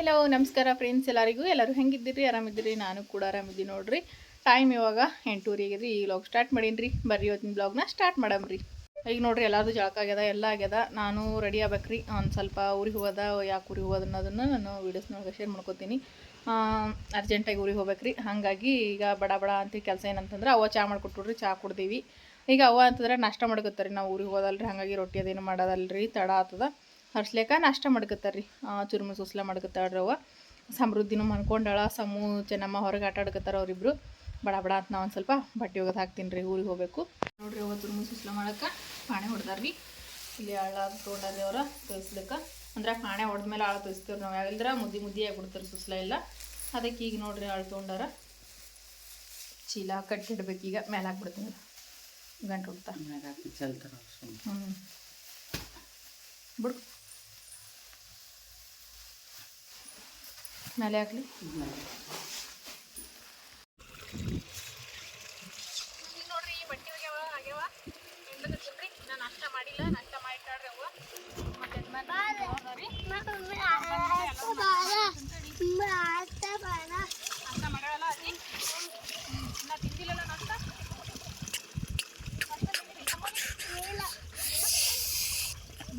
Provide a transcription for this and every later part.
Hello ನಮಸ್ಕಾರ friends ಎಲ್ಲರಿಗೂ. ಎಲ್ಲರೂ ಹೆಂಗಿದ್ದೀರಿ? ಆರಾಮಿದ್ದೀರಿ? ನಾನು ಕೂಡ ಆರಾಮಿದ್ದೀನಿ ನೋಡ್ರಿ. ಟೈಮ್ ಇವಾಗ ಎಂಟೂರಿ ಆಗಿದ್ರಿ. ಈ ವ್ಲಾಗ್ ಸ್ಟಾರ್ಟ್ ಮಾಡೀನಿ ರೀ ಬರ್ರಿ ಇವತ್ತಿನ ಬ್ಲಾಗ್ನ ಸ್ಟಾರ್ಟ್ ಮಾಡಮ್ರಿ. ಈಗ ನೋಡ್ರಿ, ಎಲ್ಲಾರ್ದು ಜಳಕ ಆಗ್ಯದ, ಎಲ್ಲ ಆಗ್ಯದ. ನಾನು ರೆಡಿ ಆಗ್ಬೇಕ್ರಿ. ಒಂದು ಸ್ವಲ್ಪ ಊರಿಗೆ ಹೋಗೋದ, ಯಾಕೆ ಊರಿಗೆ ಹೋಗೋದು ಅನ್ನೋದನ್ನು ನಾನು ವೀಡಿಯೋಸ್ನೊಳಗೆ ಶೇರ್ ಮಾಡ್ಕೋತೀನಿ. ಅರ್ಜೆಂಟಾಗಿ ಊರಿಗೆ ಹೋಗ್ಬೇಕ್ರಿ. ಹಾಗಾಗಿ ಈಗ ಬಡ ಬಡ ಅಂತ ಕೆಲಸ ಏನಂತಂದ್ರೆ ಅವ ಚಾ ಮಾಡ್ಕೊಟ್ಬಿಡ್ರಿ ಚಾ ಕುಡ್ದೀವಿ. ಈಗ ಅವ ಅಂತಂದ್ರೆ ನಾಷ್ಟ ಮಾಡ್ಕೊತಾರೆ ನಾವು ಊರಿಗೆ ಹೋದಲ್ರಿ. ಹಾಗಾಗಿ ರೊಟ್ಟಿ ಅದೇನು ಮಾಡೋದಲ್ರಿ. ತಡ ಆಗ್ತದ. ಹರ್ಸ್ಲೇಕ ನಾಷ್ಟ ಮಾಡ್ಕೊತಾರ್ರಿ. ಚುರುಮು ಸುಸ್ಲ ಮಾಡ್ಕೊತಾಳ್ರಿ ಅವ್ವ. ಸಮೃದ್ಧಿನೂ ಮನ್ಕೊಂಡಾಳ ಸಮೂ ಚೆನ್ನಮ್ಮ ಹೊರಗೆ ಆಟ ಆಡ್ಕೊತಾರ ಅವರಿಬ್ರು. ಬಡ ಬಡ ಅಂತ ನಾವು ಒಂದು ಸ್ವಲ್ಪ ಬಟ್ಟೆ ಒಗದು ಹಾಕ್ತೀನಿ ರೀ ಊರಿಗೆ ಹೋಗ್ಬೇಕು. ನೋಡ್ರಿ ಅವ್ವ ಚುರುಮು ಸುಸ್ಲ ಮಾಡಕ್ಕೆ ಪಾಣೆ ಹೊಡ್ದಾರ್ರಿ. ಇಲ್ಲಿ ಆಳ ತೊಗೊಂಡಾರ್ರಿ ಅವರ ತೋರಿಸ್ಲಿಕ್ಕೆ. ಅಂದ್ರೆ ಪಾಣೆ ಹೊಡೆದ್ಮೇಲೆ ಆಳ ತೋರಿಸ್ತೀವಿ ನಾವು. ಯಾವಿಲ್ದ್ರ ಮುದ್ದಿ ಮುದ್ದಿ ಆಗಿಬಿಡ್ತಾರೆ ಸುಸ್ಲ ಇಲ್ಲ ಅದಕ್ಕೆ ಈಗ ನೋಡ್ರಿ ಆಳು ತೊಗೊಂಡಾರ ಚೀಲ ಕಟ್ಟಿಡ್ಬೇಕು ಈಗ ಮೇಲೆ ಹಾಕ್ಬಿಡ್ತೀನಿ ಗಂಟು ಚಲ್ತಾರ ಹ್ಞೂ ಬಿಡು ಮೇಲೆ ಆಗಲಿ ನೋಡ್ರಿ ಈ ಬಟ್ಟೆ ಆಗ್ಯಾವ ನಾನು ನಾಷ್ಟ ಮಾಡಿಲ್ಲ. ನಾಷ್ಟ ಮಾಡಿಟ್ಟಾಳ್ರಿ ಅವ್ವ ಮತ್ತೆ ನಾಷ್ಟ ಮಾಡ್ಯಾವಲ್ಲ ಅಜ್ಜಿ ನಾ ತಿಂದಿಲ್ಲಲ್ಲ ನಾಷ್ಟ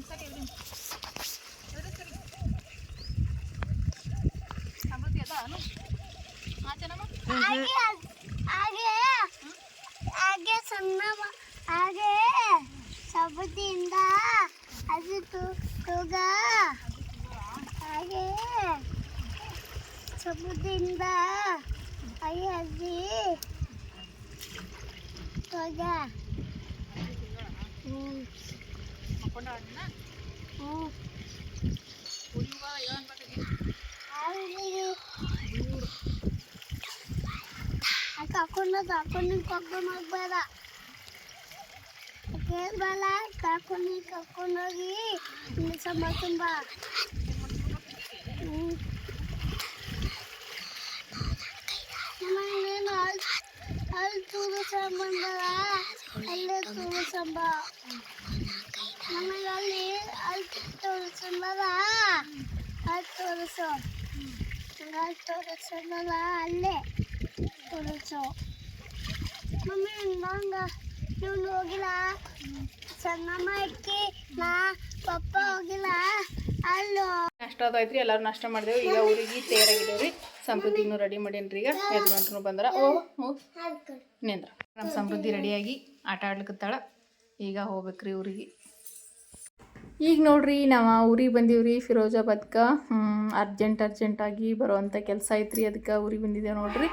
ಸರಿ ಇವ್ರಿ ಇವ್ರಿ ಸರಿ ಸಮೃದ್ಧಿ ಅದ ಅನು ಹಾಂ ಚೆನ್ನಮ್ಮ ಹಾಗೆ ಸಣ್ಣ ಹಾಗೆ ಸಬುದಿಯಿಂದ ಅದು ತೂಗ ಹಾಗೆ ಸಬುದಿಯಿಂದ ಹಾಗೆ ಅಜ್ಜಿ ತೋಗ ಹ್ಞೂ ಮಕ್ಕೊಂಡ ಅಣ್ಣ ಹ್ಞೂ ಊರಿಗೆ ಹೋಗ ಯಾವ ಅನ್ಬೇಕಾಗಿ ಕಾಕೊಂಡು ಕಾಕೊಂಡು ಕರ್ಕೊಂಡು ಹೋಗ್ಬೇಡ ಕೇಳ್ಬಲ್ಲ ಕಾಕೊಂಡು ಕರ್ಕೊಂಡೋಗಿ ಇನ್ನು ಸಂಬ ತುಂಬ ನಮ್ಮನೇನು ಅಲ್ಲಿ ಅಲ್ಲಿ ತೂರಿಸಂಬಂದಲ್ಲ ಅಲ್ಲೇ ತೂರಿಸಂಬ ನಮಗೆ ಅಲ್ಲಿ ಅಲ್ಲಿ ತೋರಿಸಂಬಲ್ಲ ನೀವು ಹೋಗಿಲ್ಲ. ಅಕ್ಕಿ ನಾ ಪಪ್ಪ ಹೋಗಿಲ್ಲ. ಅಲ್ಲೋ. ನಾಷ್ಟ ರೀ ಎಲ್ಲರೂ ನಾಷ್ಟ ಮಾಡಿದೆವು. ಈಗ ಊರಿಗೆ ತೇರಾಗಿದ್ದೇವ್ರಿ ಸಮೃದ್ಧಿನೂ ರೆಡಿ ಮಾಡೇನ್ರಿ ಈಗ. ಯಜಮಾನ್ರು ಬಂದ್ರ. ಓ ಓ ನಿಂದ್ರ. ನಮ್ಮ ಸಮೃದ್ಧಿ ರೆಡಿಯಾಗಿ ಆಟ ಆಡ್ಲಿಕತ್ತಾಳ. ಈಗ ಹೋಗ್ಬೇಕ್ರಿ ಊರಿಗೆ. ಈಗ ನೋಡ್ರಿ, ನಾವು ಊರಿಗೆ ಬಂದೀವ್ರಿ ಫಿರೋಜಾಬಾದ್ಕ. ಅರ್ಜೆಂಟ್ ಅರ್ಜೆಂಟಾಗಿ ಬರುವಂಥ ಕೆಲಸ ಐತ್ರಿ. ಅದಕ್ಕೆ ಊರಿಗೆ ಬಂದಿದ್ದೇವೆ ನೋಡ್ರಿ.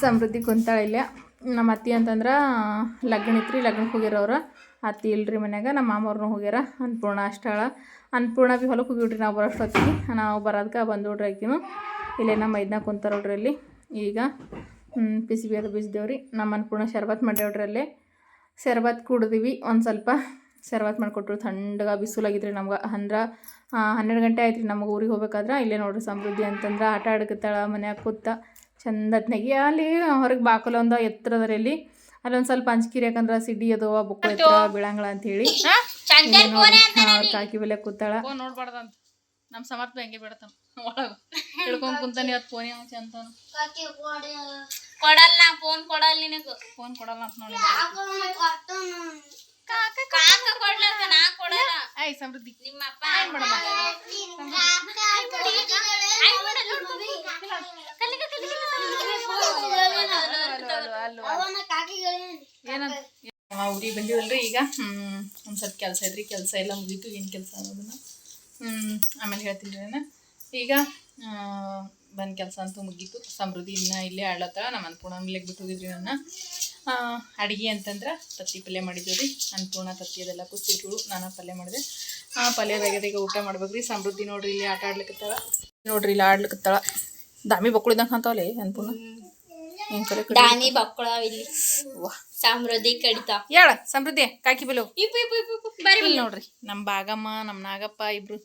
ಸಮೃದ್ಧಿ ಕುಂತಾಳ ಇಲ್ಲ. ನಮ್ಮ ಅತ್ತಿ ಅಂತಂದ್ರೆ ಲಗ್ನ ಇತ್ರಿ ಲಗ್ನಕ್ಕೆ ಹೋಗಿರೋರು ಅತ್ತಿ ಇಲ್ರಿ ಮನ್ಯಾಗ, ನಮ್ಮ ಮಾಮವ್ರನ್ನೂ ಹೋಗ್ಯಾರ, ಅನ್ನಪೂರ್ಣ ಅಷ್ಟಾಳ. ಅನ್ನಪೂರ್ಣ ಭೀ ಹೊಲಕ್ಕೆ ಹೋಗಿಬಿಟ್ರಿ ನಾವು ಬರೋಷ್ಟೊತ್ತಿಗೆ ನಾವು ಬರೋದಕ್ಕೆ ಬಂದೋಡ್ರಿ ಆಕಿನು. ಇಲ್ಲೇ ನಮ್ಮ ಮೈದ್ನಾಗ ಕುಂತಾರ ನೋಡ್ರಿ ಅಲ್ಲಿ. ಈಗ ಬಿಸಿ ಬಿ ಅದು ಬೀಸಿದೇವ್ರಿ. ನಮ್ಮ ಅನ್ನಪೂರ್ಣ ಶರ್ಬತ್ ಮಾಡ್ಯಾವ್ರಿ ಅಲ್ಲಿ. ಶರ್ಬತ್ ಕುಡ್ದೀವಿ ಒಂದು ಸ್ವಲ್ಪ. ಶರ್ಬತ್ ಮಾಡಿಕೊಟ್ರು. ಥಂಡಗ ಬಿಸಿಲಾಗಿದ್ರಿ ನಮ್ಗೆ. ಅಂದ್ರೆ ಹನ್ನೆರಡು ಗಂಟೆ ಆಯ್ತು ರೀ ನಮಗೆ ಊರಿಗೆ ಹೋಗ್ಬೇಕಾದ್ರೆ. ಇಲ್ಲೇ ನೋಡ್ರಿ ಸಮೃದ್ಧಿ ಅಂತಂದ್ರೆ ಆಟ ಆಡಕತ್ತಾಳ ಮನ್ಯಾಗ ಕೂತ. ಚಂದತ್ನಾಗಿ ಅಲ್ಲಿ ಹೊರಗೆ ಬಾಕಲೊಂದ ಒಂದು ಎತ್ತರದ್ರಿ ಅಲ್ಲಿ ಅಲ್ಲೊಂದು ಸ್ವಲ್ಪ ಅಂಜಿಕಿರಿ ಯಾಕಂದ್ರೆ ಸಿಡಿ ಅದು ಬುಕ್ ಎತ್ತರ ಬೀಳಂಗಳ ಅಂತ ಹೇಳಿ ಕಾಕಿ ಬೆಲೆ ಕೂತಾಳ. ಫೋನ್ ನೋಡ್ಬಾರ್ದಂತ. ನಮ್ಮ ಸಮರ್ಥ ಹೆಂಗೆ ಬಿಡ್ತಾನ. ಒಳಗೆ ಹಿಡ್ಕೊಂಡು ಕುಂತಾನೆ ಇವತ್ತು ಫೋನ್ ಯಾವ ಚಂತಾನ ಕೊಡಲ್ಲ ನಾ ಫೋನ್ ಕೊಡಲ್ಲ ನಿನಗೆ. ಫೋನ್ ಕೊಡಲ್ಲ ಅಂತ ನೋಡಿ ಸಮೃದ್ಧಿ. ಊರಿಗೆ ಬಂದೀವಲ್ರಿ ಈಗ? ಒಂದು ಸ್ವಲ್ಪ ಕೆಲಸ ಐತ್ರಿ ಕೆಲಸ ಎಲ್ಲ ಮುಗೀತು ಏನು ಕೆಲಸ ಅನ್ನೋದನ್ನ. ಆಮೇಲೆ ಹೇಳ್ತೀನಿ ರೀ ನಾನು. ಈಗ ಬಂದ್ ಕೆಲಸ ಅಂತೂ ಮುಗೀತು. ಸಮೃದ್ಧಿ ಇನ್ನ ಇಲ್ಲೇ ಆಡ್ಲತ್ತಾಳ ನಮ್ಮ ಅನ್ನಪೂರ್ಣ ಇಲ್ಲಿಗೆ ಬಿಟ್ಟು ಹೋಗಿದ್ರಿ ನನ್ನ ಅಡುಗೆ ಅಂತಂದ್ರೆ ತತ್ತಿ ಪಲ್ಯ ಮಾಡಿದ್ದೀವಿ ರೀ. ಅನ್ನಪೂರ್ಣ ತತ್ತಿ ಅದೆಲ್ಲ ಕುಸಿಟ್ಟು ನಾನು ಪಲ್ಯ ಮಾಡಿದೆ. ಆ ಪಲ್ಯ ಬೇಗದಾಗ ಊಟ ಮಾಡ್ಬೇಕ್ರಿ ಸಮೃದ್ಧಿ ನೋಡ್ರಿ ಇಲ್ಲಿ ಆಟ ಆಡ್ಲಿಕ್ಕತ್ತಾಳ ನೋಡ್ರಿ ಇಲ್ಲಿ ಆಡ್ಲಿಕ್ಕತ್ತಾಳ ದಾಮಿ ಬಕ್ಕಳಿದಂಗೆ ಅಂತಾವಲೆ ಅನ್ನಪೂರ್ಣ? ದಾನಿ ಬಕ್ಕಳಾವ ಇಲ್ಲಿ. ಸಮೃದ್ಧಿ ಕಡಿತ. ಹೇಳ ಸಮೃದ್ಧಿ ಕಾಕಿ ಬಿಲು. ಇಲ್ಲಿ ನೋಡ್ರಿ ನಮ್ಮ ಬಾಗಮ್ಮ ನಮ್ಮ ನಾಗಪ್ಪ ಇಬ್ರು.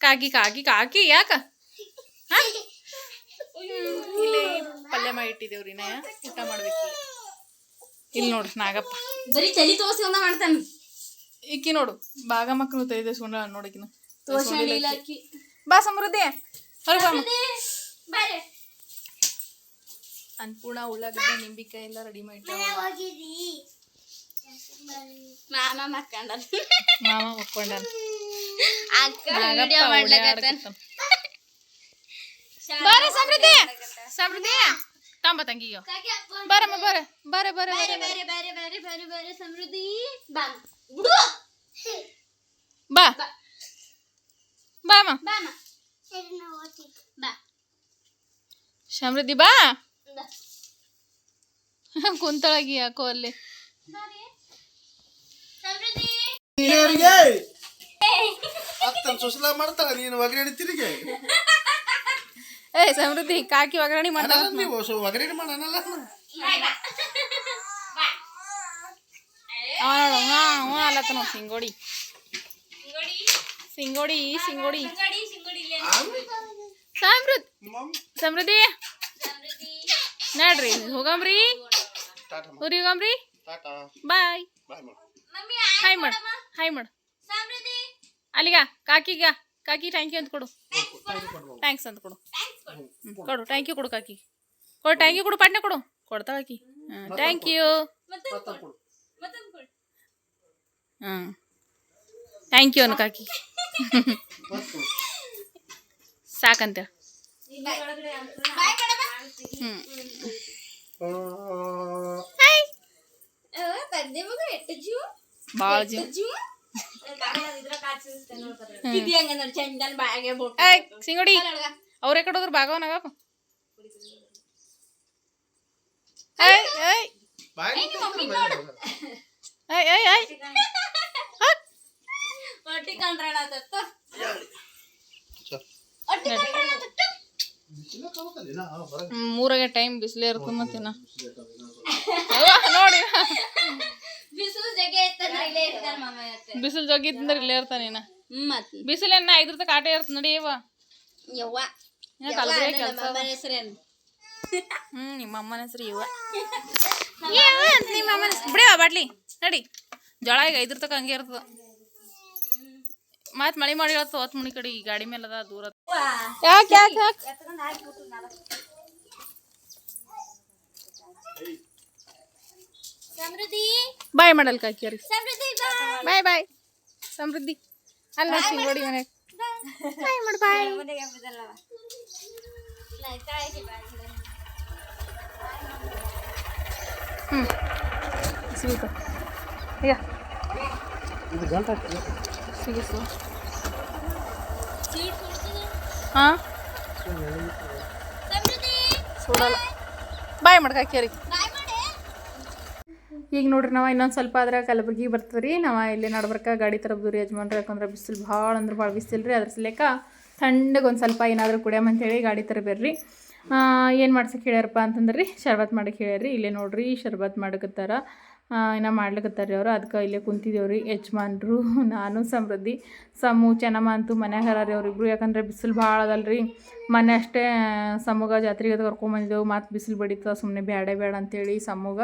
ಕಾಕಿ ಕಾಕಿ ಕಾಕಿ ಯಾಕ? ಇಲ್ಲಿ ಪಲ್ಯ ಮಾಡಿ ಇಟ್ಟಿದ್ದೇವ್ರಿ ನಯ ಊಟ ಮಾಡ್ಬೇಕು ಇಲ್ಲಿ. ನೋಡ್ರಿ ನಾಗಪ್ಪ. ಬರೀ ತಲೆ ತೋಸಿ ಒಂದ ಮಾಡ್ತಾನೆ. ಈಕಿ ನೋಡು ಬಾಗ ಮಕ್ಕಳು ನೋಡಕಿನ ಸುಂಡ ನೋಡಕಿನ ಬಾ ಸಮೃದ್ಧಿ. ಹೊರಗೆ ಬಾ. ಅಮ್ಮ. ಬಾರೆ ಅನ್ನಪೂರ್ಣ ಉಳ್ಳಾಗಡ್ಡಿ ನಿಂಬಿಕಾಯಿ ಎಲ್ಲ ರೆಡಿ ಮಾಡಿ ಮಾಮ ಮಕ್ಕಂಡ ಮಾಮ ಮಕ್ಕೊಂಡ ಅಕ್ಕ ವಿಡಿಯೋ ಮಾಡ್ಲಕತ್ತಾನ. ಬಾರ ಸಮೃದ್ಧಿ! ಸಮೃದ್ಧಿ! ತಾಂಬ ತಂಗಿಗೆ. ಬಾರಮ್ಮ ಬಾರ ಬಾರ ಬಾರ ಬಾರ ಬೇರೆ ಬೇರೆ ಬೇರೆ. ಬೇರೆ ಬೇರೆ ಸಮೃದ್ಧಿ! ಬಾ. ಬಾ. ಬಾಮ ಬಾ. ಸಮೃದ್ಧಿ ಬಾ. ಕುಂತಳಗಿ ಯಾಕೋ ಅಲ್ಲಿ. ಸುಸಲ ಮಾಡ್ತಾಳ ನೀನು ಒಗ್ಗರಣೆ ತಿರುಗಿ. ಏ ಸಮೃದ್ಧಿ ಕಾಕಿ ಒಗ್ಗರಣೆ ಮಾಡ ಅನ್ನಲ್ಲ ನೀವು ಒಗ್ಗರಣೆ ಮಾಡನಲ್ಲ ಅವ ನೋಡು ಹಾ ಅವ ಅಲ್ಲತ್ತ ನೋಡು ಸಿಂಗೋಡಿ. ಸಿಂಗೋಡಿ ಸಿಂಗೋಡಿ. ಸಮೃದ್ಧಿ ಸಮೃದ್ಧಿ. ನಡ್ರಿ ಹೋಗಮ್ರಿ ಊರಿಗೆ ಹೋಗಮ್ರಿ ಟಾಟಾ. ಬಾಯ್. ಹಾಯ್ ಮಾಡು. ಹಾಯ್ ಮಾಡು ಅಲ್ಲಿಗ ಕಾಕಿಗ ಕಾಕಿ ಥ್ಯಾಂಕ್ ಯು ಅಂತ ಕೊಡು. ಥ್ಯಾಂಕ್ಸ್ ಅಂತ ಕೊಡು. ಕೊಡು ಟ್ಯಾಂಕ್ ಯು ಕೊಡು ಕಾಕಿ. ಕೊಡು ಟ್ಯಾಂಕ್ ಯು ಕೊಡು ಪಣ್ಣೆ ಕೊಡು. ಕೊಡ್ತಾ ಆಕಿ. ಥ್ಯಾಂಕ್ ಯು ಮತ್ತೆ ಕೊಡು. ಮತ್ತೊಂದು ಕೊಡು. ಹಾಂ. ಥ್ಯಾಂಕ್ ಯು ಅನ್ನು ಕಾಕಿ. ಸಾಕಂತ. ಭಾಳ ಜೀವ? ಸಿಂಗೋಡಿ. ಅವ್ರೇ ಕಡೆ ಹೊರಗೆ ಹ್ಮ್, ಮೂರಾಗೆ ಟೈಮ್ ಬಿಸಿಲೇ ಇರ್ತದೆ ಮತ್ತಿನ ನೋಡಿ. ಬಿಸಿಲು ಜಗ್ಗಿ ಇರ್ತಂದ್ರೆ ಇಲ್ಲೇ ಇರ್ತಾನ ಬಿಸಿಲೇನ ಐದ್ರ ಕಾಟ ಇರ್ತ ಇರ್ತದೆ ನೋಡಿ ಇವ ಯವ್ವ. ನಮ್ಮ ಅಮ್ಮನ ಹೆಸರೇನು? ಹ್ಮ್ ನಿಮ್ಮ ಅಮ್ಮನ ಹೆಸರು ಇವ. ಇವ ಅಂತ ನಿಮ್ಮ ಅಮ್ಮನ ಹೆಸರು. ಬಿಡಿವ ಬಾಟ್ಲಿ. ನಡಿ. ಜೋಳ ಈಗ ಐದ್ರ ತಕ ಹಂಗೆ ಇರ್ತದ. ಮತ್ ಮಳಿ ಮಾಡಿ ಹೇಳ್ತ ಹೊತ್ತು ಮುಣಿ ಕಡೆ. ಈ ಗಾಡಿ ಮೇಲೆ ಅದ ದೂರ ಯಾಕೆ ಯಾಕೆ ಯಾಕೆ? ಸಮೃದ್ಧಿ. ಬಾಯ್ ಮಾಡಲ್ ಕಾಕಿಯರಿ ಸಮೃದ್ಧಿ ಬಾಯ್ ಬಾಯ್. ಸಮೃದ್ಧಿ. ಅಲ್ಲ ನೋಡಿ ಮನೆ ಬಾಯ್ ಮಾಡು ಬಾಯ್. ಹ್ಞೂ ಸಿಗುತ್ತ ಈಗ ಹಾಂ ಬಾಯ್ ಮಾಡ್ಕ ಮಾಡಿ ಈಗ ನೋಡ್ರಿ ನಾವು ಇನ್ನೊಂದು ಸ್ವಲ್ಪ ಆದ್ರೆ ಕಲಬುರ್ಗಿ ಬರ್ತದೆ ರೀ ನಾವು ಇಲ್ಲಿ ನಡ್ಬರ್ಕ ಗಾಡಿ ತರಬ್ದು ರೀ ಯಜಮಾನ್ರಿ ಯಾಕಂದ್ರೆ ಬಿಸಿಲು ಭಾಳ ಅಂದ್ರೆ ಭಾಳ ಬಿಸಿಲು ರೀ. ಅದ್ರ ಸಲೇಕ ಥಂಡಗೆ ಒಂದು ಸ್ವಲ್ಪ ಏನಾದರೂ ಕುಡಿಯಮಂತೇಳಿ ಗಾಡಿ ತರಬೇಡ್ರಿ. ಏನು ಮಾಡ್ಸಕ್ಕೆ ಹೇಳ್ಯಾರಪ್ಪ ಅಂತಂದ್ರೆ ರೀ ಶರ್ಬತ್ ಮಾಡಕ್ಕೆ ಹೇಳ್ಯಾರಿ. ಇಲ್ಲೇ ನೋಡ್ರಿ, ಶರ್ಬತ್ ಮಾಡಕತ್ತಾರ. ಏನೋ ಮಾಡ್ಲಿಕ್ಕತ್ತಾರ ಅವರು. ಅದಕ್ಕೆ ಇಲ್ಲೇ ಕುಂತಿದ್ದೇವ್ರಿ ಯಜಮಾನ್ರು, ನಾನು ಸಮೃದ್ಧಿ. ಸಮು ಚೆನ್ನಮ್ಮ ಅಂತೂ ಮನ್ಯಾಗ ಹರಾರಿ ರೀ ಅವ್ರಿಬ್ರು ಯಾಕಂದ್ರೆ ಬಿಸಿಲು ಭಾಳ ಅದಲ್ರಿ. ಮನೆ ಅಷ್ಟೇ ಸಮೂಗ ಜಾತ್ರೆಗೆ ಅದು ಕರ್ಕೊಂಬಂದಿದ್ದೆವು ಮತ್ತು ಬಿಸಿಲು ಬಡಿತದ ಸುಮ್ಮನೆ ಬೇಡ ಬೇಡ ಅಂತೇಳಿ ಸಮೂಗ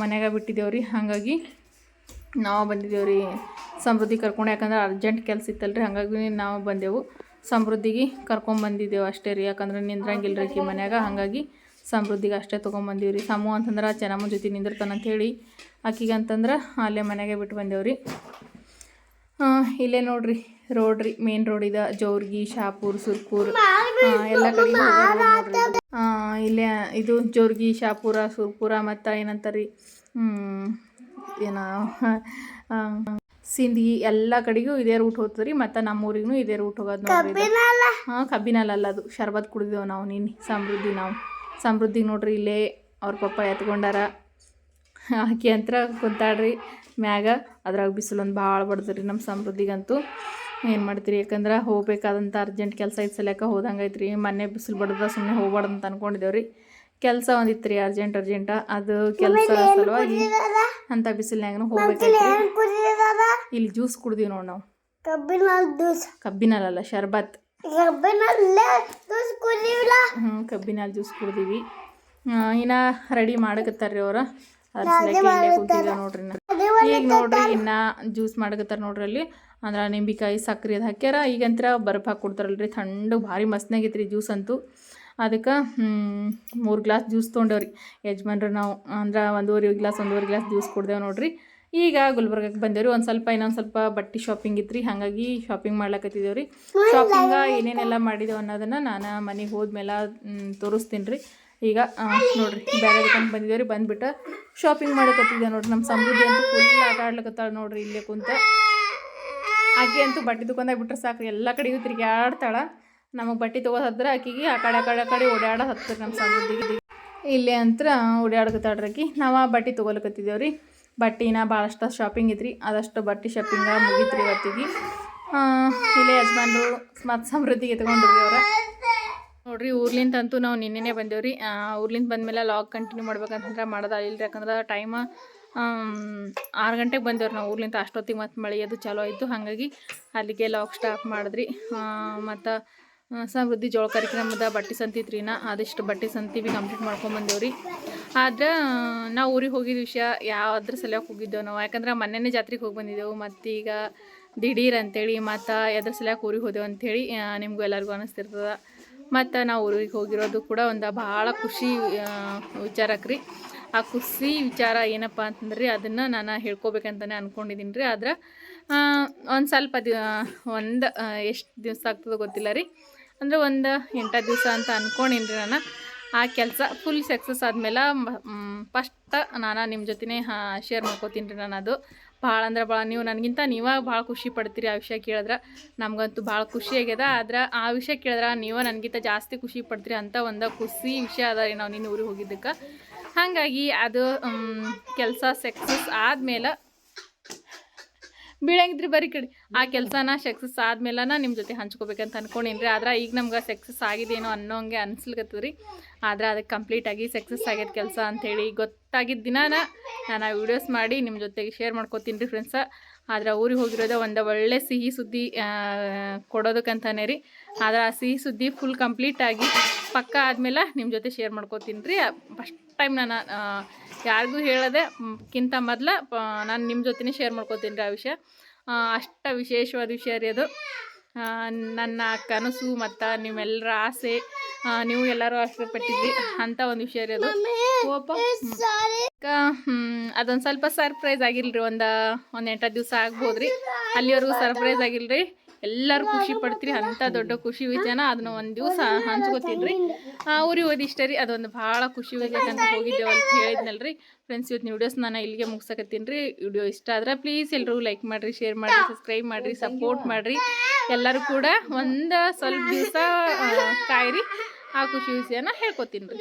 ಮನ್ಯಾಗ ಬಿಟ್ಟಿದ್ದೇವೆ ರೀ ಹಾಗಾಗಿ ನಾವು ಬಂದಿದ್ದೇವೆ ರೀ ಸಮೃದ್ಧಿ ಕರ್ಕೊಂಡು. ಯಾಕಂದ್ರೆ ಅರ್ಜೆಂಟ್ ಕೆಲಸ ಇತ್ತಲ್ರಿ. ಹಾಗಾಗಿ ನಾವು ಬಂದೆವು. ಸಮೃದ್ಧಿಗೆ ಕರ್ಕೊಂಬಂದಿದ್ದೆವು ಅಷ್ಟೇ ರೀ. ಯಾಕಂದ್ರೆ ನಿಂದ್ರಂಗಿಲ್ಲ ರೀ ಮನ್ಯಾಗ. ಹಾಗಾಗಿ ಸಮೃದ್ಧಿಗೆ ಅಷ್ಟೇ ತೊಗೊಂಬಂದೀವಿ ರೀ. ಸಮೂಹ ಅಂತಂದ್ರೆ ಚೆನ್ನಮ್ಮ ಜೊತೆ ನಿಂದಿರ್ತಾನೆ ಹೇಳಿ ಆಕಿಗೆ ಅಂತಂದ್ರೆ ಅಲ್ಲೇ ಮನೆಗೆ ಬಿಟ್ಟು ಬಂದೇವು ರೀ. ಆ, ಇಲ್ಲೇ ನೋಡ್ರಿ ರೋಡ್ ರೀ. ಮೇನ್ ರೋಡ್ ಇದೆ. ಜೋರ್ಗಿ ಶಾಪೂರ್ ಸುರ್ಪುರ್. ಎಲ್ಲ ಕಡೆ ಇಲ್ಲೇ ಇದು ಜೋರ್ಗಿ ಶಾಪುರ ಸುರ್ಪುರ ಮತ್ತು ಏನಂತಾರೆ? ರೀ ಏನ? ಸಿಂದಗಿ ಎಲ್ಲ ಕಡೆಗೂ ಇದೇ ರೂಟ್ ಹೋಗ್ತದ ರೀ ಮತ್ತು ನಮ್ಮೂರಿಗೂ ಇದೇ ರೂಟ್ ಹೋಗೋದು ನೋಡ್ರಿ ಹಾಂ ಕಬ್ಬಿನಲ್ಲ ಅಲ್ಲ ಅದು. ಶರ್ಬತ್ ಕುಡಿದೇವು ನಾವು ನಿನ್ನೆ ಸಮೃದ್ಧಿ ನಾವು. ಸಮೃದ್ಧಿಗೆ ನೋಡ್ರಿ ಇಲ್ಲೇ ಅವ್ರ ಪಪ್ಪ ಎತ್ಕೊಂಡಾರ. ಆಕಿ ಅಂತ್ರ ಕುಂತಾಡ್ರಿ ಮ್ಯಾಗ. ಅದ್ರಾಗ ಬಿಸಿಲು ಒಂದು ಭಾಳ ಬಡ್ದ್ರಿ ನಮ್ಮ ಸಮೃದ್ಧಿಗಂತೂ. ಏನು ಮಾಡ್ತೀರಿ? ಯಾಕಂದ್ರೆ ಹೋಗ್ಬೇಕಾದಂಥ ಅರ್ಜೆಂಟ್ ಕೆಲಸ ಇದ್ದ ಸಲಕ್ಕ ಹೋದಂಗೆ ಐತ್ರಿ. ಮೊನ್ನೆ ಬಿಸಿಲು ಬಡ್ದ ಸುಮ್ಮನೆ ಹೋಗ್ಬಾರ್ದು ಅಂತ ಅಂದ್ಕೊಂಡಿದ್ದೇವ್ರಿ ಕೆಲಸ ಒಂದಿತ್ತು ರೀ ಅರ್ಜೆಂಟ್ ಅರ್ಜೆಂಟ ಅದು ಕೆಲಸ ಸಲುವಾಗಿ ಅಂತ ಬಿಸಿಲ್ನಾಗನು ಹೋಗ್ಬೇಕೈತ್ರಿ ಇಲ್ಲಿ ಜ್ಯೂಸ್ ಕುಡ್ದೀವಿ ನೋಡಿ ನಾವು. ಕಬ್ಬಿನಲ್ಲ ಶರ್ಬತ್. ಹ್ಞೂ ಕಬ್ಬಿನಲ್ಲಿ ಜ್ಯೂಸ್ ಕುಡ್ದೀವಿ. ಇನ್ನ ರೆಡಿ ಮಾಡಕತ್ತಾರ್ರಿ ಅವ್ರ. ನೋಡ್ರಿ ಈಗ ನೋಡ್ರಿ ಇನ್ನ ಜ್ಯೂಸ್ ಮಾಡಕತ್ತಾರ ನೋಡ್ರಿ ಅಲ್ಲಿ. ಅಂದ್ರ ನಿಂಬಿಕಾಯಿ ಸಕ್ಕರೆ ಅದು ಹಾಕ್ಯಾರ. ಈಗಂತ್ರ ಬರ್ಫ್ ಹಾಕಿ ಕೊಡ್ತಾರಲ್ರಿ. ಥಂಡು ಭಾರಿ ಮಸ್ತ್ನಾಗೈತ್ರಿ ಜ್ಯೂಸ್ ಅಂತೂ. ಅದಕ್ಕೆ ಮೂರು ಗ್ಲಾಸ್ ಜ್ಯೂಸ್ ತೊಗೊಂಡೇವ್ರಿ. ಯಜಮಾನ್ರು ನಾವು, ಅಂದ್ರೆ ಒಂದೂವರೆ ಗ್ಲಾಸ್ ಒಂದೂವರೆ ಗ್ಲಾಸ್ ಜ್ಯೂಸ್ ಕುಡ್ದೇವು ನೋಡ್ರಿ. ಈಗ ಗುಲ್ಬರ್ಗಕ್ಕೆ ಬಂದೇವ್ರಿ. ಒಂದು ಸ್ವಲ್ಪ, ಇನ್ನೊಂದು ಸ್ವಲ್ಪ ಬಟ್ಟೆ ಶಾಪಿಂಗ್ ಇತ್ತು ರೀ ಹಾಗಾಗಿ ಶಾಪಿಂಗ್ ಮಾಡ್ಲಕತ್ತಿದ್ದೇವೆ ರೀ ಶಾಪಿಂಗ ಏನೇನೆಲ್ಲ ಮಾಡಿದೆವು ಅನ್ನೋದನ್ನು ನಾನು ಮನೆಗೆ ಹೋದ್ಮೇಲೆ ತೋರಿಸ್ತೀನಿ ರೀ ಈಗ ನೋಡಿರಿ, ಬೇರೆ ದುಕಾನ್ ಬಂದಿದ್ದೇವೆ ರೀ ಬಂದ್ಬಿಟ್ಟು ಶಾಪಿಂಗ್ ಮಾಡಕತ್ತಿದ್ದೆ ನೋಡ್ರಿ. ನಮ್ಮ ಸಮೃದ್ಧಿ ಅಂತೂ ಫುಲ್ ಆಟ ಆಡ್ಲಿಕ್ಕತ್ತಾಳೆ ನೋಡ್ರಿ ಇಲ್ಲೇ ಕುಂತ. ಆಕೆ ಅಂತೂ ಬಟ್ಟೆ ದುಕಾನ್ದಾಗ ಬಿಟ್ಟರೆ ಸಾಕು ಎಲ್ಲ ಕಡೆಗೂ ತಿರುಗಾಡ್ತಾಳ ನಮಗೆ ಬಟ್ಟೆ ಹತ್ರ ಆಕಿಗೆ ಆ ಕಡೆ ಆ ಕಡೆ ಕಡೆ ಓಡಾಡ ಹತ್ತಿರ ನಮ್ಮ ಸಮೃದ್ಧಿಗೆ ಇಲ್ಲಿ ಅಂತ ಆಕಿ ನಾವು ಆ ಬಟ್ಟೆ ತೊಗೊಲಕತ್ತಿದ್ದೇವೆ ರೀ. ಬಟ್ಟೆನ ಭಾಳಷ್ಟು ಶಾಪಿಂಗ್ ಇದ್ರಿ ರೀ ಅದಷ್ಟು ಬಟ್ಟೆ ಶಾಪಿಂಗ ಮುಗೀತು ರೀ ಇವತ್ತಿಗೆ. ಇಲ್ಲೇ ಯಜಮಾನ್ರು ಮತ್ತು ಸಮೃದ್ಧಿಗೆ ತಗೊಂಡ್ರಿ ಅವ್ರ. ನೋಡ್ರಿ ಊರ್ಲಿಂದ ಅಂತೂ ನಾವು ನಿನ್ನೆನೇ ಬಂದೇವ್ರಿ ಊರ್ಲಿಂದ ಬಂದಮೇಲೆ ಲಾಗ್ ಕಂಟಿನ್ಯೂ ಮಾಡ್ಬೇಕಂತಂದ್ರೆ ಮಾಡೋದ ಇಲ್ಲ ಯಾಕಂದ್ರೆ ಟೈಮ ಆರು ಗಂಟೆಗೆ ಬಂದೇವ್ರಿ ನಾವು ಊರ್ಲಿಂದ ಅಷ್ಟೊತ್ತಿಗೆ ಮತ್ತು ಮಳೆ ಅದು ಚಲೋ ಆಯಿತು ಹಾಗಾಗಿ ಅಲ್ಲಿಗೆ ಲಾಕ್ ಸ್ಟಾಪ್ ಮಾಡಿದ್ರಿ. ಮತ್ತು ಸಮೃದ್ಧಿ ಜೋಳ ಕಾರ್ಯಕ್ರಮದ ಬಟ್ಟೆ ಸಂತಿ ತ್ರೀನ ಆದಷ್ಟು ಬಟ್ಟೆ ಸಂತಿ ಬಿ ಕಂಪ್ಲೀಟ್ ಮಾಡ್ಕೊಂಬಂದೇವ್ರಿ ಆದ್ರೆ, ನಾವು ಊರಿಗೆ ಹೋಗಿದ್ದ ವಿಷಯ ಯಾವ್ದ್ರ ಸಲುವಾಗಿ ಹೋಗಿದ್ದೇವೆ ನಾವು? ಯಾಕಂದ್ರೆ ಮೊನ್ನೆನೇ ಜಾತ್ರೆಗೆ ಹೋಗಿ ಬಂದಿದ್ದೆವು, ಮತ್ತೀಗ ದಿಢೀರ್ ಅಂತೇಳಿ ಮತ್ತು ಎದ್ರ ಸಲುವಾಗಿ ಊರಿಗೆ ಹೋದೆವು ಅಂಥೇಳಿ ನಿಮಗೂ ಎಲ್ಲರಿಗೂ ಅನ್ನಿಸ್ತಿರ್ತದೆ ಮತ್ತು ನಾವು ಊರಿಗೆ ಹೋಗಿರೋದು ಕೂಡ ಒಂದು ಭಾಳ ಖುಷಿ ವಿಚಾರಕ್ಕೆ ರೀ ಆ ಖುಷಿ ವಿಚಾರ ಏನಪ್ಪ ಅಂತಂದ್ರೆ, ಅದನ್ನು ನಾನು ಹೇಳ್ಕೊಬೇಕಂತಲೇ ಅಂದ್ಕೊಂಡಿದ್ದೀನಿ ರೀ ಆದ್ರೆ ಒಂದು ಸ್ವಲ್ಪ ದಿ ಒಂದು ಎಷ್ಟು ದಿವಸ ಆಗ್ತದೋ ಗೊತ್ತಿಲ್ಲ ರೀ. ಅಂದರೆ ಒಂದು ಎಂಟು ದಿವಸ ಅಂತ ಅಂದ್ಕೊಂಡಿನ್ರಿ ರೀ ನಾನು. ಆ ಕೆಲಸ ಫುಲ್ ಸಕ್ಸಸ್ ಆದಮೇಲೆ ಫಸ್ಟ್ ನಾನು ನಿಮ್ಮ ಜೊತೆನೇ ಶೇರ್ ಮಾಡ್ಕೋತೀನಿ ರೀ ನಾನು ಅದು. ಭಾಳ ಅಂದ್ರೆ ಭಾಳ ನೀವು ನನಗಿಂತ ನೀವೇ ಭಾಳ ಖುಷಿ ಪಡ್ತೀರಿ ಆ ವಿಷಯ ಕೇಳಿದ್ರೆ. ನಮಗಂತೂ ಭಾಳ ಖುಷಿ ಆಗ್ಯದ. ಆದ್ರೆ ಆ ವಿಷಯ ಕೇಳಿದ್ರೆ ನೀವೇ ನನಗಿಂತ ಜಾಸ್ತಿ ಖುಷಿ ಪಡ್ತೀರಿ ಅಂತ ಒಂದು ಖುಷಿ ವಿಷಯ ಅದ ರೀ ನಾವು ನಿನ್ನ ಊರಿಗೆ ಹೋಗಿದ್ದಕ್ಕೆ. ಹಾಗಾಗಿ ಅದು ಕೆಲಸ ಸಕ್ಸಸ್ ಆದಮೇಲೆ ಬೀಳಂಗಿದ್ರಿ ಬರೀ ಕಡಿ. ಆ ಕೆಲಸನ ಸಕ್ಸಸ್ ಆದ್ಮೇಲೆ ನಿಮ್ಮ ಜೊತೆ ಹಂಚ್ಕೋಬೇಕಂತ ಅನ್ಕೊಂಡಿನ್ರಿ. ಆದ್ರೆ ಈಗ ನಮ್ಗೆ ಸಕ್ಸಸ್ ಆಗಿದೇನೋ ಅನ್ನೋಂಗೆ ಹಂಗೆ ರೀ ಆದ್ರೆ ಅದಕ್ಕೆ ಕಂಪ್ಲೀಟಾಗಿ ಸಕ್ಸಸ್ ಆಗ್ಯದ ಕೆಲಸ ಅಂಥೇಳಿ ಗೊತ್ತಾಗಿದ್ದ ದಿನಾನ ನಾನು ಆ ವಿಡಿಯೋಸ್ ಮಾಡಿ ನಿಮ್ಮ ಜೊತೆಗೆ ಶೇರ್ ಮಾಡ್ಕೋತೀನಿ ರೀ ಫ್ರೆಂಡ್ಸ ಆದ್ರೆ ಊರಿಗೆ ಹೋಗಿರೋದು ಒಂದು ಒಳ್ಳೆ ಸಿಹಿ ಸುದ್ದಿ ಕೊಡೋದಕ್ಕಂತಾನೆ ರೀ. ಆದ್ರೆ ಆ ಸಿಹಿ ಸುದ್ದಿ ಫುಲ್ ಕಂಪ್ಲೀಟ್ ಆಗಿ ಪಕ್ಕ ಆದಮೇಲೆ ನಿಮ್ಮ ಜೊತೆ ಶೇರ್ ಮಾಡ್ಕೋತೀನಿ ರೀ ಫಸ್ಟ್ ಟೈಮ್ ನಾನು ಯಾರಿಗೂ ಹೇಳದೆ ಕಿಂತ ಮೊದಲ ನಾನು ನಿಮ್ಮ ಜೊತೆನೇ ಶೇರ್ ಮಾಡ್ಕೋತೀನಿ ರೀ ಆ ವಿಷಯ ಅಷ್ಟ ವಿಶೇಷವಾದ ವಿಷಯ ರೀ ಅದು. ನನ್ನ ಕನಸು ಮತ್ತು ನಿಮ್ಮೆಲ್ಲರ ಆಸೆ ನೀವು ಎಲ್ಲರೂ ಆಸೆ ಪಟ್ಟಿದ್ರಿ ಅಂತ ಒಂದು ವಿಷಯ ರೀ ಅದು. ಓಪ ಅದೊಂದು ಸ್ವಲ್ಪ ಸರ್ಪ್ರೈಸ್ ಆಗಿಲ್ರಿ ಒಂದು ಒಂದು ಎಂಟು ದಿವಸ ಆಗ್ಬೋದು ರೀ ಅಲ್ಲಿವರೆಗೂ ಸರ್ಪ್ರೈಸ್ ಆಗಿಲ್ರಿ. ಎಲ್ಲರೂ ಖುಷಿ ಪಡ್ತೀರಿ ಅಂಥ ದೊಡ್ಡ ಖುಷಿ ವಿಷಯನ ಅದನ್ನ ಒಂದು ದಿವಸ ಹಂಚ್ಕೋತಿದ್ರಿ ಊರಿಗೆ ಹೋದ ಇಷ್ಟ ರೀ ಅದೊಂದು ಭಾಳ ಖುಷಿ ವಿಷಯಕ್ಕಂತ ಹೋಗಿದ್ದೇವೆ ಅಂತ ಹೇಳಿದ್ನಲ್ರಿ. ಫ್ರೆಂಡ್ಸ್ ಇವತ್ತಿನ ವಿಡಿಯೋಸ್ ನಾನು ಇಲ್ಲಿಗೆ ಮುಗಿಸಕತ್ತೀನಿ ರೀ ವಿಡಿಯೋ ಇಷ್ಟ ಆದ್ರೆ ಪ್ಲೀಸ್ ಎಲ್ಲರೂ ಲೈಕ್ ಮಾಡಿರಿ ಶೇರ್ ಮಾಡಿರಿ ಸಬ್ಸ್ಕ್ರೈಬ್ ಮಾಡಿರಿ ಸಪೋರ್ಟ್ ಮಾಡಿರಿ. ಎಲ್ಲರೂ ಕೂಡ ಒಂದು ಸ್ವಲ್ಪ ದಿವಸ ಕಾಯಿರಿ. ಆ ಖುಷಿ ವಿಷಯನ ಹೇಳ್ಕೊತೀನಿ ರೀ